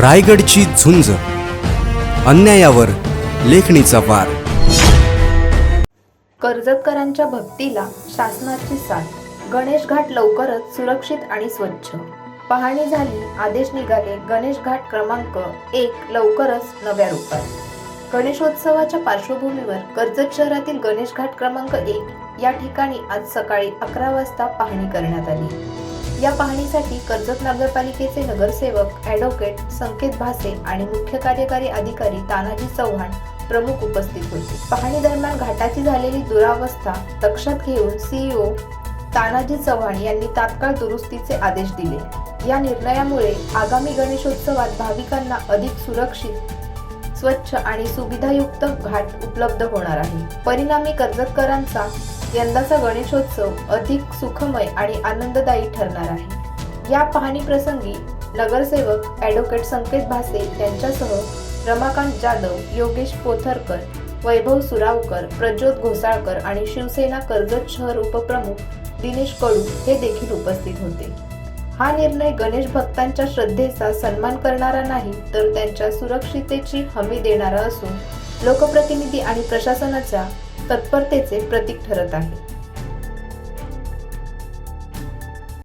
रायगडची झुंज. अन्यायावर लेखणीचा वार. कर्जतकरांच्या भक्तीला शासनाची साथ. गणेश घाट लवकरच सुरक्षित आणि स्वच्छ. पाहणी झाली आदेश निघाले गणेश घाट क्रमांक एक लवकरच नव्या रूपात. गणेशोत्सवाच्या पार्श्वभूमीवर कर्जत शहरातील गणेश घाट क्रमांक एक या ठिकाणी आज सकाळी अकरा वाजता पाहणी करण्यात आली. या पाहणीसाठी कर्जत नगरपालिकेचे नगरसेवक ॲडव्होकेट संकेत भासे आणि मुख्य कार्यकारी अधिकारी तानाजी चव्हाण प्रमुख उपस्थित होते. पाहणी दरम्यान घाटाची झालेली दुरावस्था लक्षात घेऊन सीईओ तानाजी चव्हाण यांनी तात्काळ दुरुस्तीचे आदेश दिले. या निर्णयामुळे आगामी गणेशोत्सवात भाविकांना अधिक सुरक्षित स्वच्छ आणि सुविधायुक्त घाट उपलब्ध होणार आहे. परिणामी कर्जतकरांचा यंदाचा गणेशोत्सव अधिक सुखमय आणि आनंददायी ठरणार आहे. या पाहणी प्रसंगी नगरसेवक ॲडव्होकेट संकेत भासे यांच्यासह रमाकांत जाधव योगेश पोथरकर वैभव सुरावकर प्रज्योत घोसाळकर आणि शिवसेना कर्जत शहर उपप्रमुख दिनेश कडू हे देखील उपस्थित होते. हा निर्णय गणेश भक्तांच्या श्रद्धेचा सन्मान करणारा नाही तर त्यांच्या सुरक्षितेची हमी देणारा असून लोकप्रतिनिधी आणि प्रशासनाच्या तत्परतेचे प्रतीक ठरत आहे.